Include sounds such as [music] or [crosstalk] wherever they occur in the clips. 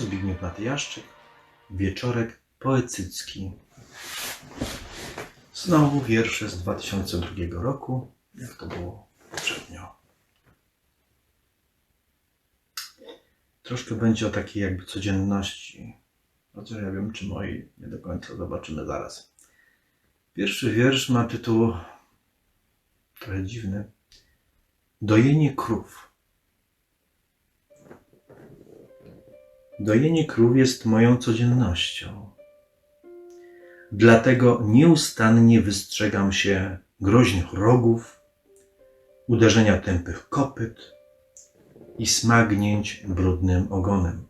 Zbigniew Matyjaszczyk. Wieczorek poetycki. Znowu wiersze z 2002 roku, jak to było poprzednio. Troszkę będzie o takiej jakby codzienności. Chociaż ja wiem, czy moi nie do końca zobaczymy zaraz. Pierwszy wiersz ma tytuł trochę dziwny. Dojenie krów. Dojenie krów jest moją codziennością. Dlatego nieustannie wystrzegam się groźnych rogów, uderzenia tępych kopyt i smagnięć brudnym ogonem.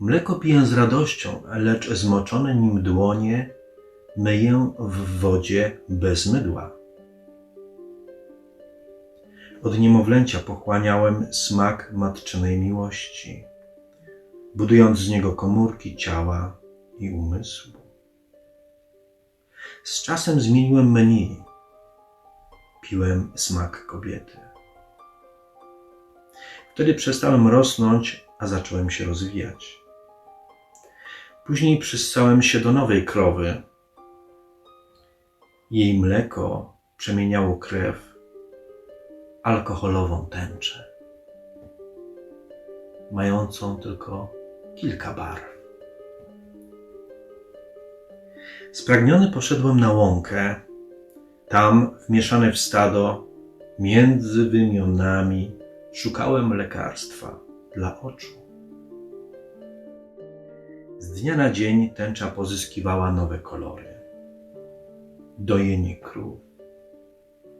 Mleko piję z radością, lecz zmoczone nim dłonie myję w wodzie bez mydła. Od niemowlęcia pochłaniałem smak matczynej miłości, budując z niego komórki ciała i umysłu. Z czasem zmieniłem menu. Piłem smak kobiety. Wtedy przestałem rosnąć, a zacząłem się rozwijać. Później przyssałem się do nowej krowy. Jej mleko przemieniało krew alkoholową tęczę, mającą tylko kilka barw. Spragniony poszedłem na łąkę, tam wmieszany w stado, między wymionami, szukałem lekarstwa dla oczu. Z dnia na dzień tęcza pozyskiwała nowe kolory. Dojenie krów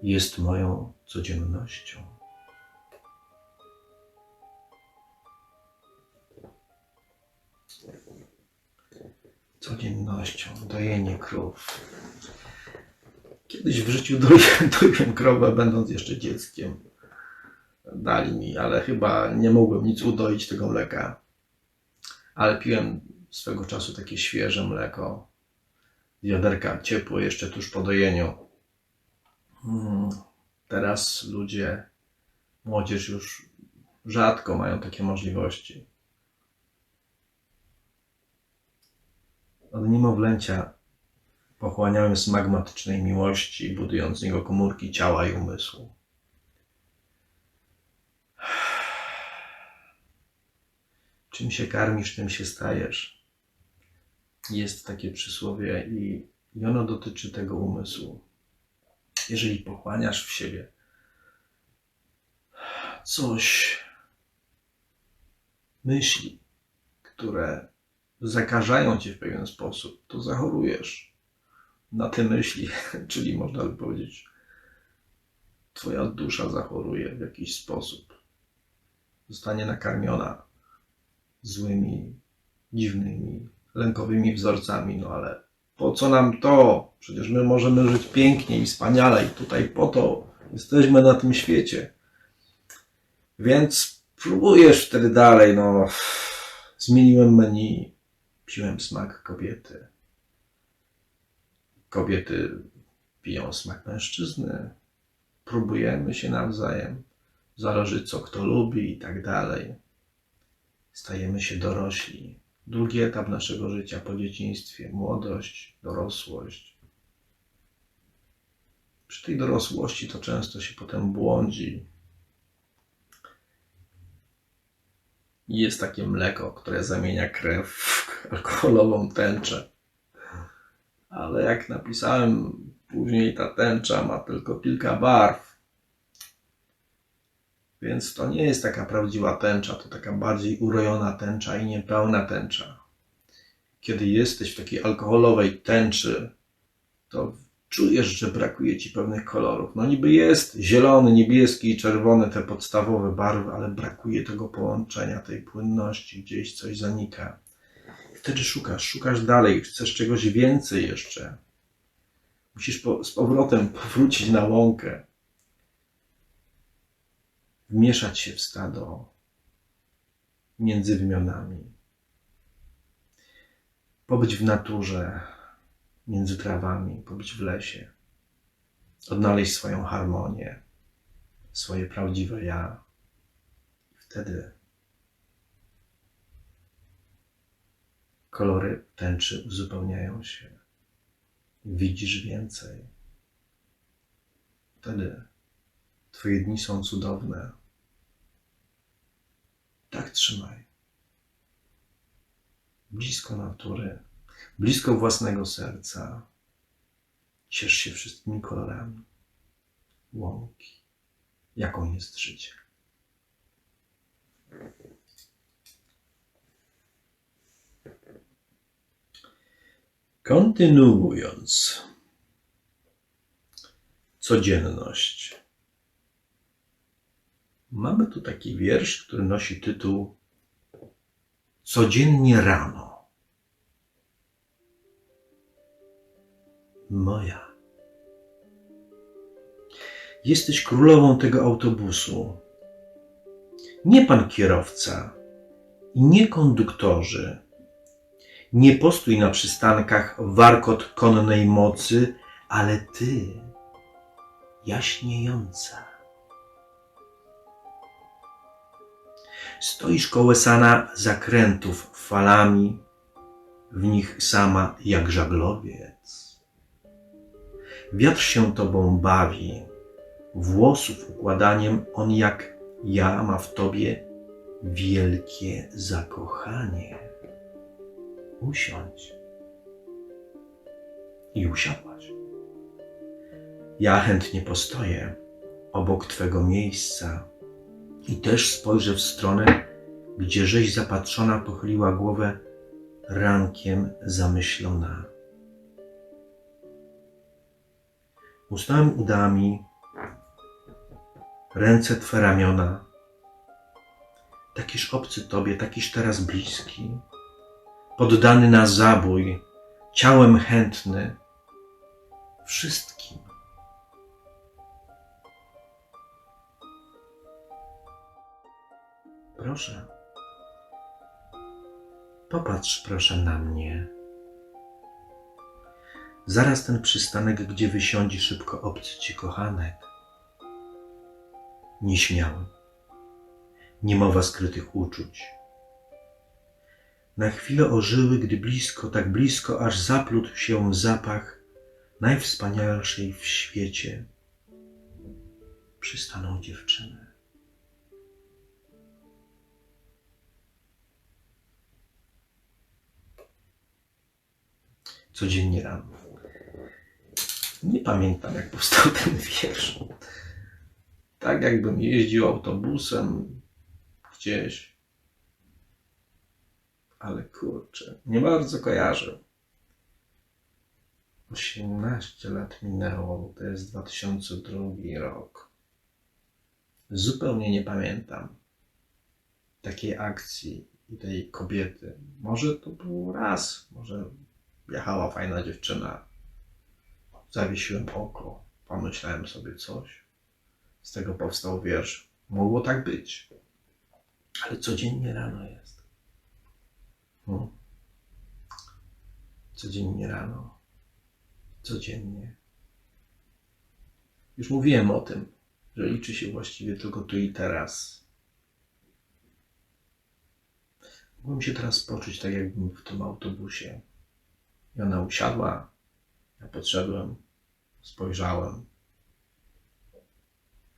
jest moją codziennością. Codziennością, dojenie krów. Kiedyś w życiu doiłem, [laughs] doiłem krowę, będąc jeszcze dzieckiem. Dali mi, ale chyba nie mogłem nic udoić tego mleka. Ale piłem swego czasu takie świeże mleko. Z wiaderka ciepłe jeszcze tuż po dojeniu. Mm, Teraz ludzie, młodzież już rzadko mają takie możliwości. Od niemowlęcia pochłaniałem smak matycznej miłości, budując z niego komórki ciała i umysłu. [sighs] Czym się karmisz, tym się stajesz. Jest takie przysłowie i, i ono dotyczy tego umysłu jeżeli pochłaniasz w siebie coś, myśli, które zakażają cię w pewien sposób, to zachorujesz na te myśli, [laughs] czyli można by powiedzieć, twoja dusza zachoruje w jakiś sposób. Zostanie nakarmiona złymi, dziwnymi, lękowymi wzorcami, no ale po co nam to? Przecież my możemy żyć pięknie i wspaniale i tutaj po to jesteśmy na tym świecie. Więc próbujesz wtedy dalej, no. Zmieniłem menu, piłem smak kobiety. Kobiety piją smak mężczyzny. Próbujemy się nawzajem. Zależy co kto lubi i tak dalej. Stajemy się dorośli drugi etap naszego życia po dzieciństwie, młodość, dorosłość. Przy tej dorosłości to często się potem błądzi. Jest takie mleko, które zamienia krew w alkoholową tęczę. Ale jak napisałem później, ta tęcza ma tylko kilka barw. Więc to nie jest taka prawdziwa tęcza, to taka bardziej urojona tęcza i niepełna tęcza. Kiedy jesteś w takiej alkoholowej tęczy, to czujesz, że brakuje ci pewnych kolorów. No niby jest zielony, niebieski i czerwony, te podstawowe barwy, ale brakuje tego połączenia, tej płynności, gdzieś coś zanika. Wtedy szukasz, szukasz dalej, chcesz czegoś więcej jeszcze. Musisz po, z powrotem powrócić na łąkę wmieszać się w stado między wymianami, pobyć w naturze, między trawami, pobyć w lesie, odnaleźć swoją harmonię, swoje prawdziwe ja. Wtedy Kolory tęczy uzupełniają się. Widzisz więcej. Wtedy Twoje dni są cudowne. Tak trzymaj. Blisko natury, blisko własnego serca. Ciesz się wszystkimi kolorami. Łąki. Jaką jest życie. Kontynuując. Codzienność. Mamy tu taki wiersz, który nosi tytuł Codziennie rano. Moja. Jesteś królową tego autobusu. Nie pan kierowca i nie konduktorzy. Nie postój na przystankach warkot konnej mocy, ale ty, jaśniejąca. Stoisz kołesana zakrętów falami, w nich sama jak żaglowiec. Wiatr się tobą bawi, włosów układaniem on jak ja ma w tobie wielkie zakochanie. Usiądź. I usiadłaś. Ja chętnie postoję obok twego miejsca i też spojrzę w stronę, gdzie żeś zapatrzona pochyliła głowę rankiem zamyślona. Ustałem udami, ręce twe ramiona, takiż obcy tobie, takiż teraz bliski, poddany na zabój, ciałem chętny, wszystkim. Proszę. Popatrz proszę na mnie. Zaraz ten przystanek, gdzie wysiądzi szybko obcy ci kochanek. Nieśmiały. Nie mowa skrytych uczuć. Na chwilę ożyły, gdy blisko, tak blisko, aż zaplótł się zapach najwspanialszej w świecie przystaną dziewczyny. Codziennie rano. Nie pamiętam, jak powstał [laughs] ten wiersz. Tak jakbym jeździł autobusem gdzieś. Ale kurczę, nie bardzo kojarzę. 18 lat minęło, to jest 2002 rok. Zupełnie nie pamiętam takiej akcji i tej kobiety. Może to był raz, może Jechała fajna dziewczyna. Zawiesiłem oko. Pomyślałem sobie coś. Z tego powstał wiersz. Mogło tak być. Ale codziennie rano jest. Hmm. Codziennie rano. Codziennie. Już mówiłem o tym, że liczy się właściwie tylko tu i teraz. Mógłbym się teraz poczuć tak, jakbym w tym autobusie i ona usiadła, ja podszedłem, spojrzałem.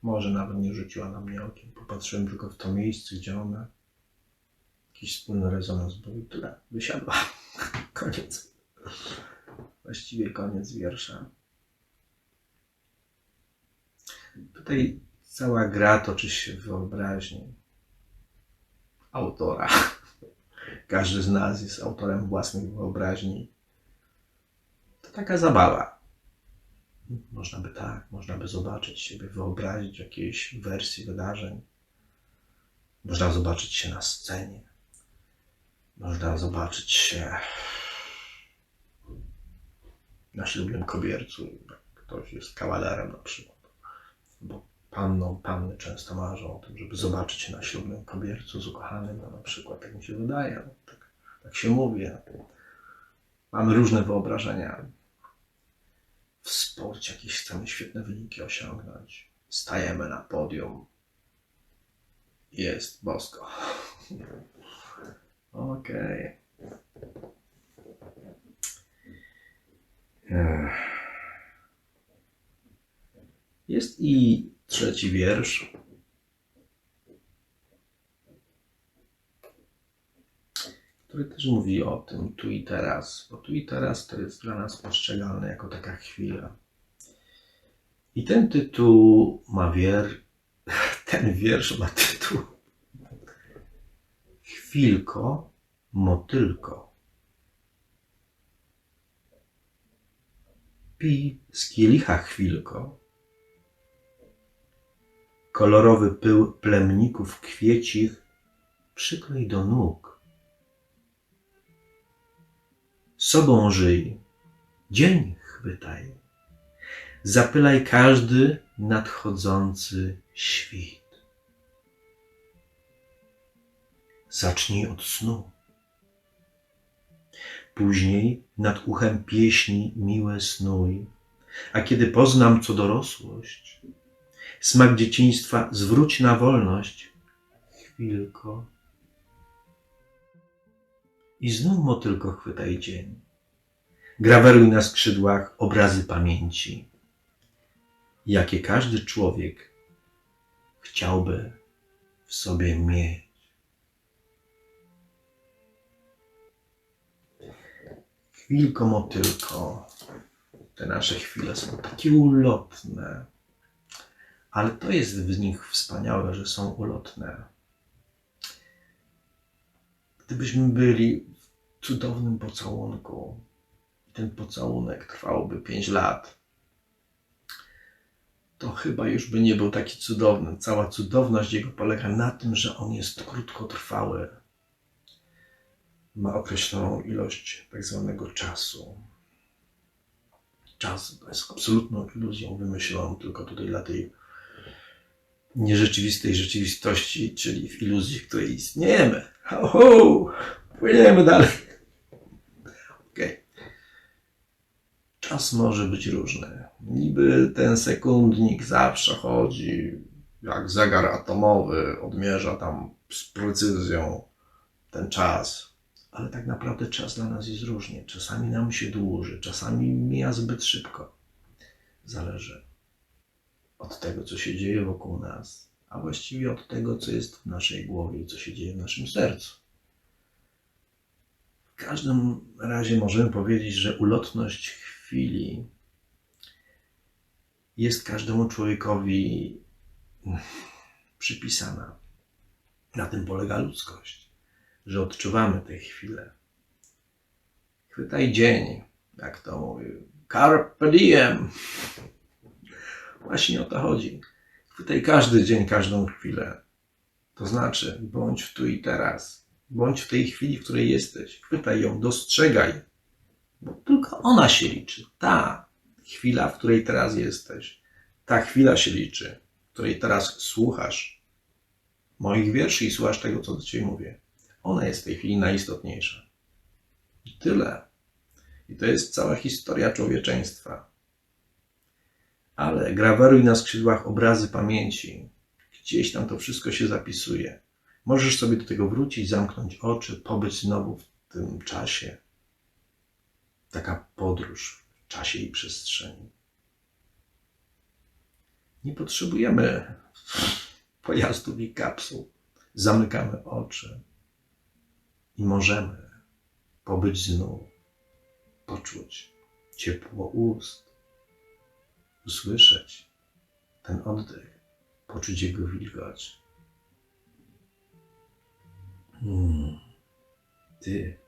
Może nawet nie rzuciła na mnie okiem. Popatrzyłem tylko w to miejsce, gdzie ona. Jakiś wspólny rezonans był i tyle. Wysiadła. [laughs] koniec. Właściwie koniec wiersza. Tutaj cała gra toczy się w wyobraźni autora. [laughs] Każdy z nas jest autorem własnych wyobraźni taka zabawa. Można by tak, można by zobaczyć siebie, wyobrazić jakiejś wersji wydarzeń. Można zobaczyć się na scenie. Można zobaczyć się na ślubnym kobiercu, ktoś jest kawalerem na przykład. Bo panną, panny często marzą o tym, żeby zobaczyć się na ślubnym kobiercu z ukochanym, no na przykład, tak mi się wydaje. Tak, tak się mówi. Mamy różne wyobrażenia w sporcie jakieś chcemy świetne wyniki osiągnąć. Stajemy na podium. Jest bosko. [laughs] Okej. Okay. Jest i trzeci wiersz. Który też mówi o tym tu i teraz, bo tu i teraz to jest dla nas postrzegalne jako taka chwila. I ten tytuł ma wier... [laughs] ten wiersz ma tytuł Chwilko, motylko. Pij z kielicha chwilko. Kolorowy pył plemników kwiecich przyklej do nóg. Sobą żyj, dzień chwytaj. Zapylaj każdy nadchodzący świt. Zacznij od snu. Później nad uchem pieśni miłe snuj, a kiedy poznam co dorosłość, smak dzieciństwa zwróć na wolność. Chwilko. I znów motylko chwytaj dzień. Graweruj na skrzydłach obrazy pamięci, jakie każdy człowiek chciałby w sobie mieć. Chwilko, motylko, te nasze chwile są takie ulotne, ale to jest w nich wspaniałe, że są ulotne. Gdybyśmy byli w cudownym pocałunku ten pocałunek trwałby 5 lat, to chyba już by nie był taki cudowny. Cała cudowność jego polega na tym, że on jest krótkotrwały. Ma określoną ilość tak zwanego czasu. Czas jest absolutną iluzją wymyśloną tylko tutaj dla tej nierzeczywistej rzeczywistości, czyli w iluzji, w której istniejemy. Ho! Płyniemy dalej. Okej. Czas może być różny. Niby ten sekundnik zawsze chodzi jak zegar atomowy, odmierza tam z precyzją ten czas. Ale tak naprawdę czas dla nas jest różnie. Czasami nam się dłuży, czasami mija zbyt szybko. Zależy od tego, co się dzieje wokół nas, a właściwie od tego, co jest w naszej głowie i co się dzieje w naszym sercu. W każdym razie możemy powiedzieć, że ulotność chwili jest każdemu człowiekowi przypisana. Na tym polega ludzkość, że odczuwamy tę chwilę. Chwytaj dzień, jak to mówi. Carpe diem. Właśnie o to chodzi. Chwytaj każdy dzień, każdą chwilę. To znaczy, bądź w tu i teraz. Bądź w tej chwili, w której jesteś. Chwytaj ją, dostrzegaj. Bo tylko ona się liczy. Ta chwila, w której teraz jesteś. Ta chwila się liczy, w której teraz słuchasz moich wierszy i słuchasz tego, co do ciebie mówię. Ona jest w tej chwili najistotniejsza. I tyle. I to jest cała historia człowieczeństwa ale graweruj na skrzydłach obrazy pamięci. Gdzieś tam to wszystko się zapisuje. Możesz sobie do tego wrócić, zamknąć oczy, pobyć znowu w tym czasie. Taka podróż w czasie i przestrzeni. Nie potrzebujemy pojazdów i kapsuł. Zamykamy oczy i możemy pobyć znów, poczuć ciepło ust, usłyszeć ten oddech, poczuć jego wilgoć. Hmm. Ty,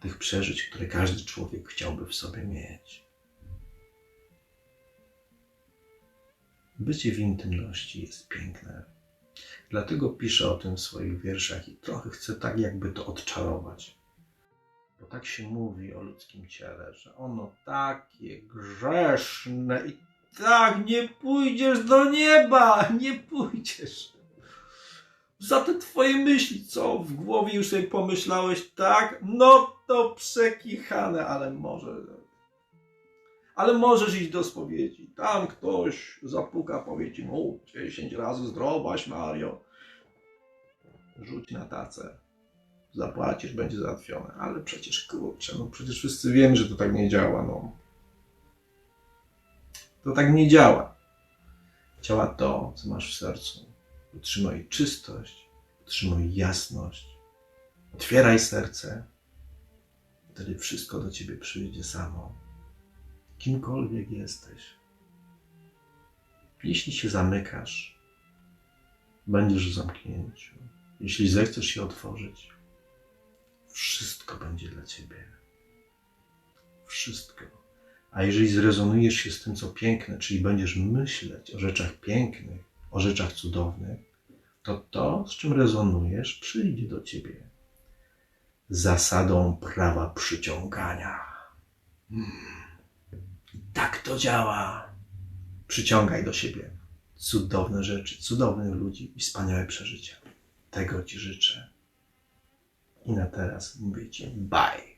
tych przeżyć, które każdy człowiek chciałby w sobie mieć. Bycie w intymności jest piękne. Dlatego piszę o tym w swoich wierszach i trochę chcę tak jakby to odczarować. Bo tak się mówi o ludzkim ciele, że ono takie grzeszne i tak nie pójdziesz do nieba, [laughs] nie pójdziesz. Za te twoje myśli, co w głowie już sobie pomyślałeś, tak? No to przekichane, ale może. Ale możesz iść do spowiedzi. Tam ktoś zapuka, powie ci, no 10 razy zdrowaś Mario. Rzuć na tacę zapłacisz, będzie załatwione. Ale przecież kurczę, no przecież wszyscy wiemy, że to tak nie działa, no. To tak nie działa. Działa to, co masz w sercu. Utrzymaj czystość, utrzymaj jasność. Otwieraj serce. Wtedy wszystko do ciebie przyjdzie samo. Kimkolwiek jesteś. Jeśli się zamykasz, będziesz w zamknięciu. Jeśli zechcesz się otworzyć, wszystko będzie dla ciebie. Wszystko. A jeżeli zrezonujesz się z tym, co piękne, czyli będziesz myśleć o rzeczach pięknych, o rzeczach cudownych, to to, z czym rezonujesz, przyjdzie do ciebie. Zasadą prawa przyciągania. Hmm. Tak to działa. Przyciągaj do siebie cudowne rzeczy, cudownych ludzi i wspaniałe przeżycia. Tego Ci życzę. I na teraz mówię Ci bye.